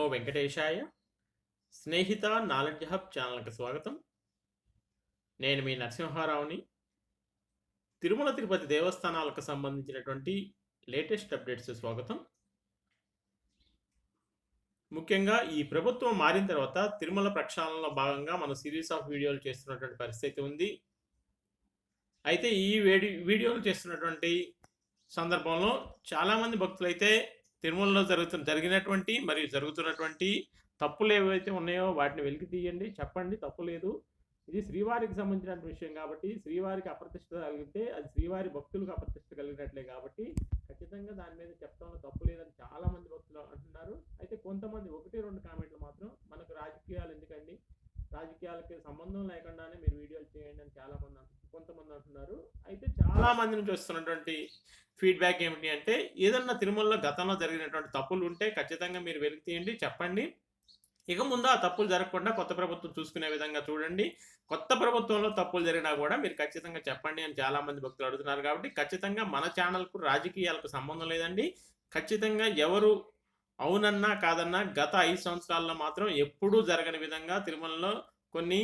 నమో వెంకటేశాయ. Snehitha knowledge hub ఛానల్కి స్వాగతం. నేను మీ నరసింహారావుని. తిరుమల తిరుపతి దేవస్థానాలకు సంబంధించినటువంటి లేటెస్ట్ అప్డేట్స్ స్వాగతం. ముఖ్యంగా ఈ ప్రభుత్వం మారిన తర్వాత తిరుమల ప్రక్షాళనలో భాగంగా మనం సిరీస్ ఆఫ్ వీడియోలు చేస్తున్నటువంటి పరిస్థితి ఉంది. అయితే ఈ వేడి వీడియోలు చేస్తున్నటువంటి సందర్భంలో చాలామంది భక్తులైతే తిరుమలలో జరుగుతున్న జరిగినటువంటి మరియు జరుగుతున్నటువంటి తప్పులు ఏవైతే ఉన్నాయో వాటిని వెలికి తీయండి. చెప్పండి. తప్పు లేదు. ఇది శ్రీవారికి సంబంధించిన విషయం కాబట్టి శ్రీవారికి అప్రతిష్ట కలిగితే అది శ్రీవారి భక్తులకు అప్రతిష్ట కలిగినట్లే కాబట్టి ఖచ్చితంగా దాని మీద చెప్తామో తప్పు లేదని చాలా మంది భక్తులు అంటున్నారు. అయితే కొంతమంది ఒకటి రెండు కామెంట్లు మాత్రం మనకు రాజకీయాలు ఎందుకండి? రాజకీయాలకి సంబంధం లేకుండానే మీరు వీడియోలు చేయండి అని చాలా మంది కొంతమంది అంటున్నారు. అయితే చాలా మంది నుంచి వస్తున్నటువంటి ఫీడ్బ్యాక్ ఏమిటి అంటే ఏదన్నా తిరుమలలో గతంలో జరిగినటువంటి తప్పులు ఉంటే ఖచ్చితంగా మీరు వెలికి తీయండి చెప్పండి. ఇక ముందు ఆ తప్పులు జరగకుండా కొత్త ప్రభుత్వం చూసుకునే విధంగా చూడండి. కొత్త ప్రభుత్వంలో తప్పులు జరిగినా కూడా మీరు ఖచ్చితంగా చెప్పండి అని చాలా మంది భక్తులు అడుగుతున్నారు కాబట్టి ఖచ్చితంగా మన ఛానల్కు రాజకీయాలకు సంబంధం లేదండి. ఖచ్చితంగా ఎవరు అవునన్నా కాదన్నా గత ఐదు సంవత్సరాల్లో మాత్రం ఎప్పుడూ జరగని విధంగా తిరుమలలో కొన్ని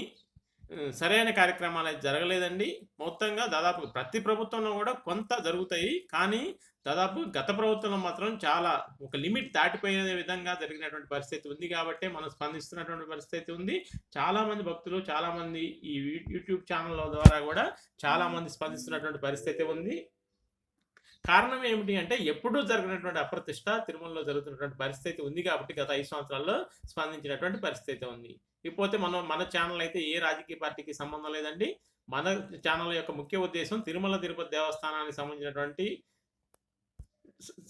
సరైన కార్యక్రమాలు అయితే జరగలేదండి. మొత్తంగా దాదాపు ప్రతి ప్రభుత్వంలో కూడా కొంత జరుగుతాయి. కానీ దాదాపు గత ప్రభుత్వంలో మాత్రం చాలా ఒక లిమిట్ దాటిపోయే విధంగా జరిగినటువంటి పరిస్థితి ఉంది కాబట్టి మనం స్పందిస్తున్నటువంటి పరిస్థితి ఉంది. చాలామంది భక్తులు చాలామంది ఈ యూట్యూబ్ ఛానల్ ద్వారా కూడా చాలామంది స్పందిస్తున్నటువంటి పరిస్థితి ఉంది. కారణం ఏమిటి అంటే ఎప్పుడూ జరిగినటువంటి అప్రతిష్ట తిరుమలలో జరుగుతున్నటువంటి పరిస్థితి ఉంది కాబట్టి గత ఐదు సంవత్సరాల్లో స్పందించినటువంటి పరిస్థితి ఉంది. ఇకపోతే మనం మన ఛానల్ అయితే ఏ రాజకీయ పార్టీకి సంబంధం లేదండి. మన ఛానల్ యొక్క ముఖ్య ఉద్దేశం తిరుమల తిరుపతి దేవస్థానానికి సంబంధించినటువంటి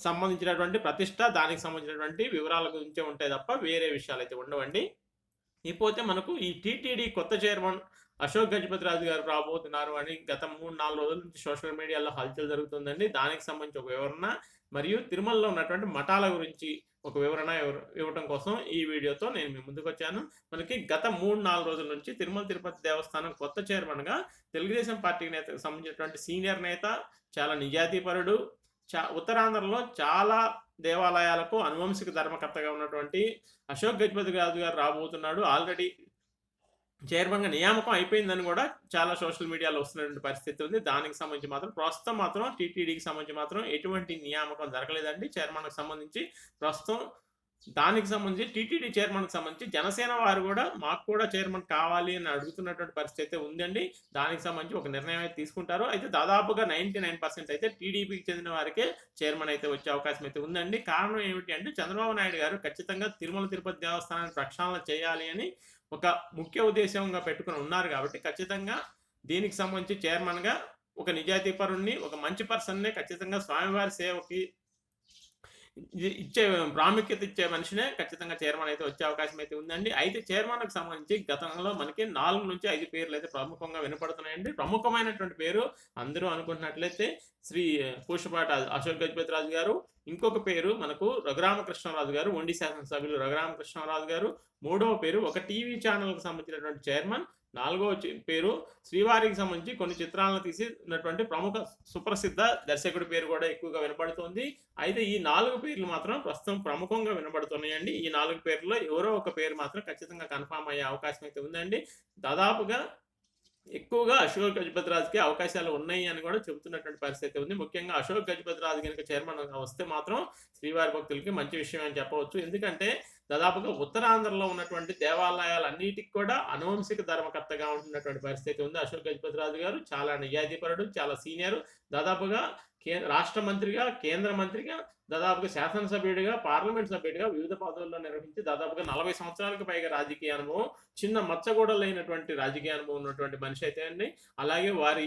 సంబంధించినటువంటి ప్రతిష్ట దానికి సంబంధించినటువంటి వివరాల గురించే ఉంటాయి తప్ప వేరే విషయాలు అయితే ఉండవండి. ఇకపోతే మనకు ఈ టీటీడీ కొత్త చైర్మన్ అశోక్ గజపతి రాజు గారు రాబోతున్నారు అని గత మూడు నాలుగు రోజుల నుంచి సోషల్ మీడియాలో హల్చల్ జరుగుతుందండి. దానికి సంబంధించి ఒక వివరణ మరియు తిరుమలలో ఉన్నటువంటి మఠాల గురించి ఒక వివరణ ఇవ్వ- ఇవ్వడం కోసం ఈ వీడియోతో నేను మీ ముందుకు వచ్చాను. మనకి గత మూడు నాలుగు రోజుల నుంచి తిరుమల తిరుపతి దేవస్థానం కొత్త చైర్మన్గా తెలుగుదేశం పార్టీ నేతకు సంబంధించినటువంటి సీనియర్ నేత చాలా నిజాతీపరుడు చా ఉత్తరాంధ్రలో చాలా దేవాలయాలకు అనువంశిక ధర్మకర్తగా ఉన్నటువంటి అశోక్ గజపతి రాజు గారు రాబోతున్నాడు. ఆల్రెడీ చైర్మన్గా నియామకం అయిపోయిందని కూడా చాలా సోషల్ మీడియాలో వస్తున్నటువంటి పరిస్థితి ఉంది. దానికి సంబంధించి మాత్రం ప్రస్తుతం మాత్రం టీటీడీకి సంబంధించి మాత్రం ఎటువంటి నియామకం జరగలేదండి. చైర్మన్కి సంబంధించి ప్రస్తుతం దానికి సంబంధించి టీటీడీ చైర్మన్కి సంబంధించి జనసేన వారు కూడా మాకు కూడా చైర్మన్ కావాలి అని అడుగుతున్నటువంటి పరిస్థితి అయితే ఉందండి. దానికి సంబంధించి ఒక నిర్ణయం అయితే తీసుకుంటారు. అయితే దాదాపుగా నైంటీ నైన్ పర్సెంట్ అయితే టీడీపీకి చెందిన వారికే చైర్మన్ అయితే వచ్చే అవకాశం అయితే ఉందండి. కారణం ఏమిటి అంటే చంద్రబాబు నాయుడు గారు ఖచ్చితంగా తిరుమల తిరుపతి దేవస్థానాన్ని ప్రక్షాళన చేయాలి అని ఒక ముఖ్య ఉద్దేశంగా పెట్టుకుని ఉన్నారు కాబట్టి ఖచ్చితంగా దీనికి సంబంధించి చైర్మన్గా ఒక నిజాయితీపరుణ్ణి ఒక మంచి పర్సన్నే ఖచ్చితంగా స్వామివారి సేవకి ఇచ్చే ప్రాముఖ్యత ఇచ్చే మనిషినే ఖచ్చితంగా చైర్మన్ అయితే వచ్చే అవకాశం అయితే ఉందండి. అయితే చైర్మన్కి సంబంధించి గతంలో మనకి నాలుగు నుంచి ఐదు పేర్లు అయితే ప్రముఖంగా వినపడుతున్నాయండి. ప్రముఖమైనటువంటి పేరు అందరూ అనుకుంటున్నట్లయితే శ్రీ పూషపాట అశోక్ గజపతి రాజు గారు. ఇంకొక పేరు మనకు రఘురామకృష్ణరాజు గారు ఒండి శాసనసభ్యులు రఘురామకృష్ణరాజు గారు. మూడవ పేరు ఒక టీవీ ఛానల్కి సంబంధించినటువంటి చైర్మన్ నాలుగో పేరు శ్రీవారికి సంబంధించి కొన్ని చిత్రాలను తీసినటువంటి ప్రముఖ సుప్రసిద్ధ దర్శకుడి పేరు కూడా ఎక్కువగా వినపడుతుంది అయితే ఈ నాలుగు పేర్లు మాత్రం ప్రస్తుతం ప్రముఖంగా వినపడుతున్నాయండి ఈ నాలుగు పేర్లలో ఎవరో ఒక పేరు మాత్రం ఖచ్చితంగా కన్ఫామ్ అయ్యే అవకాశం అయితే ఉందండి. దాదాపుగా ఎక్కువగా అశోక్ గజపతి రాజుకి అవకాశాలు ఉన్నాయి అని కూడా చెబుతున్నటువంటి పరిస్థితి ఉంది. ముఖ్యంగా అశోక్ గజపతి రాజు కనుక చైర్మన్ వస్తే మాత్రం శ్రీవారి భక్తులకి మంచి విషయం అని చెప్పవచ్చు. ఎందుకంటే దాదాపుగా ఉత్తరాంధ్రలో ఉన్నటువంటి దేవాలయాలన్నిటికి కూడా అనువంశిక ధర్మకర్తగా ఉంటున్నటువంటి పరిస్థితి ఉంది. అశోక్ గజపతి రాజు గారు చాలా నిజాయితీపరుడు చాలా సీనియర్. దాదాపుగా కేంద్ర రాష్ట్ర మంత్రిగా కేంద్ర మంత్రిగా దాదాపుగా శాసనసభ్యుడిగా పార్లమెంట్ సభ్యుడిగా వివిధ పదవుల్లో నిర్వహించి దాదాపుగా నలభై సంవత్సరాలకు పైగా రాజకీయ అనుభవం చిన్న మచ్చగూడలైనటువంటి రాజకీయ అనుభవం ఉన్నటువంటి మనిషి అయితే అండి. అలాగే వారి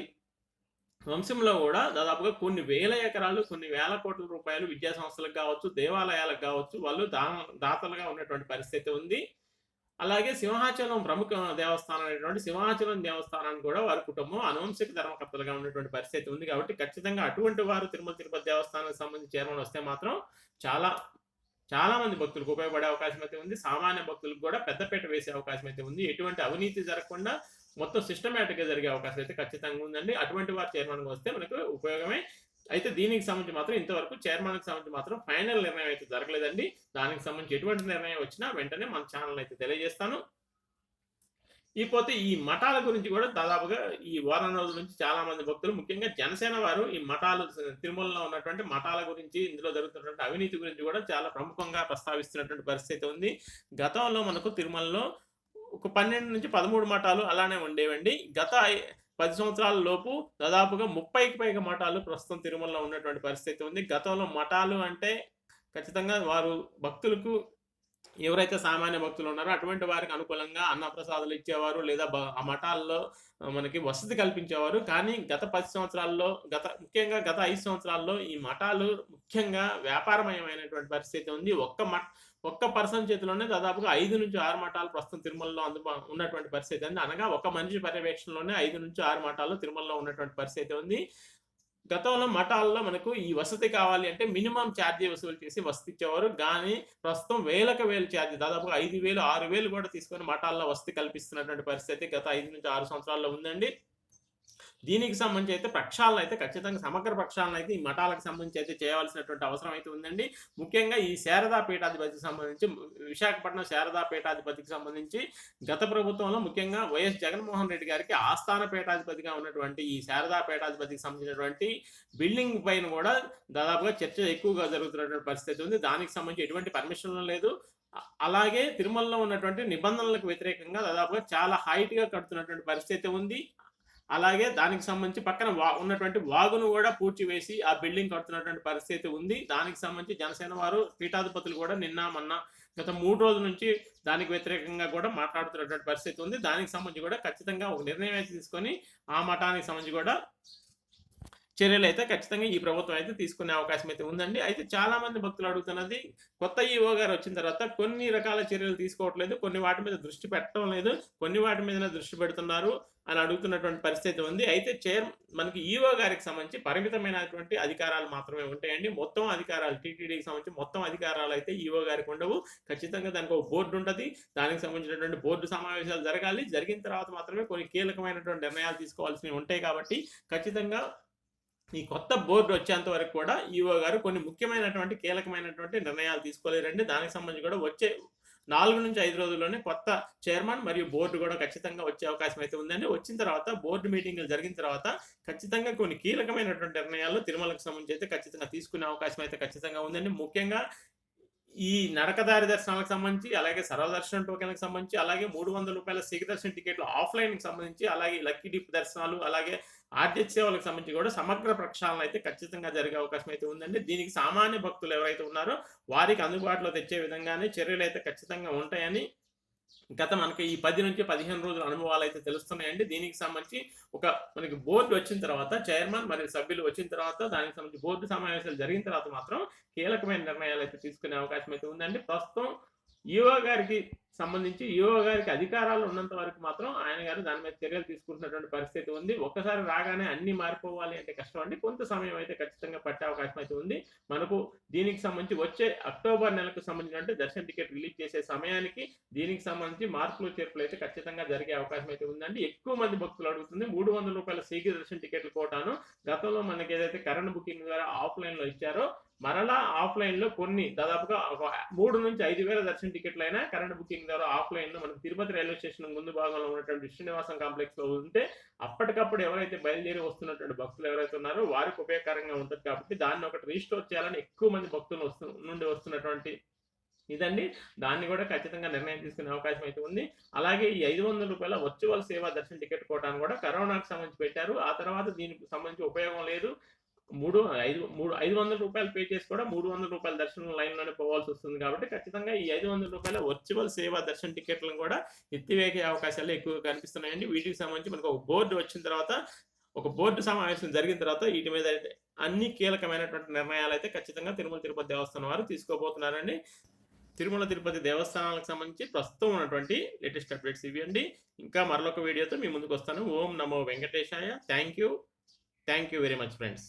వంశంలో కూడా దాదాపుగా కొన్ని వేల ఎకరాలు కొన్ని వేల కోట్ల రూపాయలు విద్యా సంస్థలకు కావచ్చు దేవాలయాలకు కావచ్చు వాళ్ళు దాన దాతలుగా ఉన్నటువంటి పరిస్థితి ఉంది. అలాగే సింహాచలం ప్రముఖ దేవస్థానం అయినటువంటి సింహాచలం దేవస్థానాన్ని కూడా వారి కుటుంబం అనువంశిక ధర్మకర్తలుగా ఉన్నటువంటి పరిస్థితి ఉంది కాబట్టి ఖచ్చితంగా అటువంటి వారు తిరుమల తిరుపతి దేవస్థానానికి సంబంధించి చేరమని వస్తే మాత్రం చాలా చాలా మంది భక్తులకు ఉపయోగపడే అవకాశం అయితే ఉంది. సామాన్య భక్తులకు కూడా పెద్దపేట వేసే అవకాశం అయితే ఉంది. ఎటువంటి అవినీతి జరగకుండా మొత్తం సిస్టమేటిక్గా జరిగే అవకాశం అయితే ఖచ్చితంగా ఉందండి. అటువంటి వారు చైర్మన్గా వస్తే మనకు ఉపయోగమే అయితే దీనికి సంబంధించి మాత్రం ఇంతవరకు చైర్మన్కి సంబంధించి మాత్రం ఫైనల్ నిర్ణయం అయితే జరగలేదండి. దానికి సంబంధించి ఎటువంటి నిర్ణయం వచ్చినా వెంటనే మన ఛానల్ అయితే తెలియజేస్తాను. ఇకపోతే ఈ మఠాల గురించి కూడా దాదాపుగా ఈ వారం రోజుల నుంచి చాలా మంది భక్తులు ముఖ్యంగా జనసేన వారు ఈ మఠాలు తిరుమలలో ఉన్నటువంటి మఠాల గురించి ఇందులో జరుగుతున్నటువంటి అవినీతి గురించి కూడా చాలా ప్రముఖంగా ప్రస్తావిస్తున్నటువంటి పరిస్థితి ఉంది. గతంలో మనకు తిరుమలలో ఒక పన్నెండు నుంచి పదమూడు మఠాలు అలానే ఉండేవండి. గత పది సంవత్సరాల లోపు దాదాపుగా ముప్పైకి పైగా మఠాలు ప్రస్తుతం తిరుమలలో ఉన్నటువంటి పరిస్థితి ఉంది. గతంలో మఠాలు అంటే ఖచ్చితంగా వారు భక్తులకు ఎవరైతే సామాన్య భక్తులు ఉన్నారో అటువంటి వారికి అనుకూలంగా అన్నప్రసాదాలు ఇచ్చేవారు లేదా ఆ మఠాల్లో మనకి వసతి కల్పించేవారు. కానీ గత పది సంవత్సరాల్లో గత ముఖ్యంగా గత ఐదు సంవత్సరాల్లో ఈ మఠాలు ముఖ్యంగా వ్యాపారమయమైనటువంటి పరిస్థితి ఉంది. ఒక్క మఠ ఒక్క పర్సన్ చేతిలోనే దాదాపుగా ఐదు నుంచి ఆరు మఠాలు ప్రస్తుతం తిరుమలలో అందుబా ఉన్నటువంటి పరిస్థితి ఉంది. అనగా ఒక మనిషి పర్యవేక్షణలోనే ఐదు నుంచి ఆరు మఠాలు తిరుమలలో ఉన్నటువంటి పరిస్థితి ఉంది. గతంలో మఠాల్లో మనకు ఈ వసతి కావాలి అంటే మినిమం ఛార్జీ వసూలు చేసి వసతి ఇచ్చేవారు కానీ ప్రస్తుతం వేలకు వేలు ఛార్జీ దాదాపుగా ఐదు వేలు ఆరు వేలు కూడా తీసుకొని మఠాల్లో వసతి కల్పిస్తున్నటువంటి పరిస్థితి గత ఐదు నుంచి ఆరు సంవత్సరాల్లో ఉందండి. దీనికి సంబంధించి అయితే ప్రక్షాళన అయితే ఖచ్చితంగా సమగ్ర ప్రక్షాళన అయితే ఈ మఠాలకు సంబంధించి అయితే చేయవలసినటువంటి అవసరం అయితే ఉందండి. ముఖ్యంగా ఈ శారదా పీఠాధిపతికి సంబంధించి విశాఖపట్నం శారదా పీఠాధిపతికి సంబంధించి గత ప్రభుత్వంలో ముఖ్యంగా వైఎస్ జగన్మోహన్ రెడ్డి గారికి ఆస్థాన పీఠాధిపతిగా ఉన్నటువంటి ఈ శారదా పీఠాధిపతికి సంబంధించినటువంటి బిల్డింగ్ పైన కూడా దాదాపుగా చర్చ ఎక్కువగా జరుగుతున్నటువంటి పరిస్థితి ఉంది. దానికి సంబంధించి ఎటువంటి పర్మిషన్ లేదు. అలాగే తిరుమలలో ఉన్నటువంటి నిబంధనలకు వ్యతిరేకంగా దాదాపుగా చాలా హైట్గా కడుతున్నటువంటి పరిస్థితి ఉంది. అలాగే దానికి సంబంధించి పక్కన వా ఉన్నటువంటి వాగును కూడా పూడ్చివేసి ఆ బిల్డింగ్ కడుతున్నటువంటి పరిస్థితి ఉంది. దానికి సంబంధించి జనసేన వారు పీఠాధిపతులు కూడా నిన్న మొన్న గత మూడు రోజుల నుంచి దానికి వ్యతిరేకంగా కూడా మాట్లాడుతున్నటువంటి పరిస్థితి ఉంది. దానికి సంబంధించి కూడా ఖచ్చితంగా ఒక నిర్ణయం అయితే తీసుకొని ఆ మఠానికి సంబంధించి కూడా చర్యలు అయితే ఖచ్చితంగా ఈ ప్రభుత్వం అయితే తీసుకునే అవకాశం అయితే ఉందండి. అయితే చాలా మంది భక్తులు అడుగుతున్నది కొత్త ఈఓ గారు వచ్చిన తర్వాత కొన్ని రకాల చర్యలు తీసుకోవట్లేదు కొన్ని వాటి మీద దృష్టి పెట్టడం లేదు కొన్ని వాటి మీద దృష్టి పెడుతున్నారు. అని అడుగుతున్నటువంటి పరిస్థితి ఉంది. అయితే చైర్ మనకి ఈఓ గారికి సంబంధించి పరిమితమైనటువంటి అధికారాలు మాత్రమే ఉంటాయండి. మొత్తం అధికారాలు టీటీడీకి సంబంధించి మొత్తం అధికారాలు అయితే ఈఓ గారికి ఉండవు. ఖచ్చితంగా దానికి ఒక బోర్డు ఉంటుంది. దానికి సంబంధించినటువంటి బోర్డు సమావేశాలు జరగాలి. జరిగిన తర్వాత మాత్రమే కొన్ని కీలకమైనటువంటి నిర్ణయాలు తీసుకోవాల్సినవి ఉంటాయి కాబట్టి ఖచ్చితంగా ఈ కొత్త బోర్డు వచ్చేంత వరకు కూడా ఈఓ గారు కొన్ని ముఖ్యమైనటువంటి కీలకమైనటువంటి నిర్ణయాలు తీసుకోలేరండి. దానికి సంబంధించి కూడా వచ్చే నాలుగు నుంచి ఐదు రోజుల్లోనే కొత్త చైర్మన్ మరియు బోర్డు కూడా ఖచ్చితంగా వచ్చే అవకాశం అయితే ఉందండి. వచ్చిన తర్వాత బోర్డు మీటింగ్లు జరిగిన తర్వాత ఖచ్చితంగా కొన్ని కీలకమైనటువంటి నిర్ణయాలు తిరుమలకు సంబంధించి అయితే ఖచ్చితంగా తీసుకునే అవకాశం అయితే ఖచ్చితంగా ఉందండి. ముఖ్యంగా ఈ నడకదారి దర్శనాలకు సంబంధించి అలాగే సర్వదర్శనం టోకెన్లకు సంబంధించి అలాగే మూడు వందల రూపాయల సిగ దర్శన టికెట్లు ఆఫ్లైన్కి సంబంధించి అలాగే లక్కీ డిప్ దర్శనాలు అలాగే ఆర్థిక సేవలకు సంబంధించి కూడా సమగ్ర ప్రక్షాళన అయితే ఖచ్చితంగా జరిగే అవకాశం అయితే ఉందండి. దీనికి సామాన్య భక్తులు ఎవరైతే ఉన్నారో వారికి అందుబాటులో తెచ్చే విధంగానే చర్యలు అయితే ఖచ్చితంగా ఉంటాయని గత మనకి ఈ పది నుంచి పదిహేను రోజుల అనుభవాలు అయితే తెలుస్తున్నాయండి. దీనికి సంబంధించి ఒక మనకి బోర్డు వచ్చిన తర్వాత చైర్మన్ మరియు సభ్యులు వచ్చిన తర్వాత దానికి సంబంధించి బోర్డు సమావేశాలు జరిగిన తర్వాత మాత్రం కీలకమైన నిర్ణయాలు అయితే తీసుకునే అవకాశం అయితే ఉందండి. ప్రస్తుతం ఈవో గారికి సంబంధించి ఈవో గారికి అధికారాలు ఉన్నంత వరకు మాత్రం ఆయన గారు దాని మీద చర్యలు తీసుకుంటున్నటువంటి పరిస్థితి ఉంది. ఒక్కసారి రాగానే అన్ని మారిపోవాలి అంటే కష్టం అండి. కొంత సమయం అయితే ఖచ్చితంగా పట్టే అవకాశం అయితే ఉంది. మనకు దీనికి సంబంధించి వచ్చే అక్టోబర్ నెలకు సంబంధించినటువంటి దర్శన టికెట్ రిలీజ్ చేసే సమయానికి దీనికి సంబంధించి మార్పులు చేర్పులు అయితే ఖచ్చితంగా జరిగే అవకాశం అయితే ఉందండి. ఎక్కువ మంది భక్తులు అడుగుతుంది. మూడు వందల రూపాయల శీఘ్ర దర్శన టికెట్లు కోటాను గతంలో మనకి ఏదైతే కరెంట్ బుకింగ్ ద్వారా ఆఫ్లైన్లో ఇచ్చారో మరలా ఆఫ్లైన్లో కొన్ని దాదాపుగా ఒక మూడు నుంచి ఐదు వేల దర్శన టికెట్లు అయినా కరెంట్ బుకింగ్ ద్వారా ఆఫ్లైన్లో మనకి తిరుపతి రైల్వే స్టేషన్ ముందు భాగంలో ఉన్నటువంటి శ్రీనివాసం కాంప్లెక్స్లో ఉంటే అప్పటికప్పుడు ఎవరైతే బయలుదేరి వస్తున్నటువంటి భక్తులు ఎవరైతే ఉన్నారో వారికి ఉపయోగకరంగా ఉంటుంది కాబట్టి దాన్ని ఒకటి రీస్టోర్ చేయాలని ఎక్కువ మంది భక్తులు వస్తు నుండి వస్తున్నటువంటి ఇదండి. దాన్ని కూడా ఖచ్చితంగా నిర్ణయం తీసుకునే అవకాశం అయితే ఉంది. అలాగే ఈ ఐదు వందల రూపాయల వర్చువల్ సేవా దర్శన టికెట్ కోటాను కూడా కరోనాకు సంబంధించి పెట్టారు. ఆ తర్వాత దీనికి సంబంధించి ఉపయోగం లేదు. మూడు ఐదు మూడు ఐదు వందల రూపాయలు పే చేసి కూడా మూడు వందల రూపాయల దర్శనం లైన్లోనే పోవాల్సి వస్తుంది కాబట్టి ఖచ్చితంగా ఈ ఐదు వందల రూపాయల వర్చువల్ సేవా దర్శన టికెట్లను కూడా ఎత్తివేగే అవకాశాలు ఎక్కువగా కనిపిస్తున్నాయండి. వీటికి సంబంధించి మనకు ఒక బోర్డు వచ్చిన తర్వాత ఒక బోర్డు సమావేశం జరిగిన తర్వాత వీటి మీద అయితే అన్ని కీలకమైనటువంటి నిర్ణయాలు అయితే ఖచ్చితంగా తిరుమల తిరుపతి దేవస్థానం వారు తీసుకోబోతున్నారండి. తిరుమల తిరుపతి దేవస్థానాలకు సంబంధించి ప్రస్తుతం ఉన్నటువంటి లేటెస్ట్ అప్డేట్స్ ఇవి అండి. ఇంకా మరొక వీడియోతో మీ ముందుకు వస్తాను. ఓం నమో వెంకటేశాయ. Thank you thank you very much friends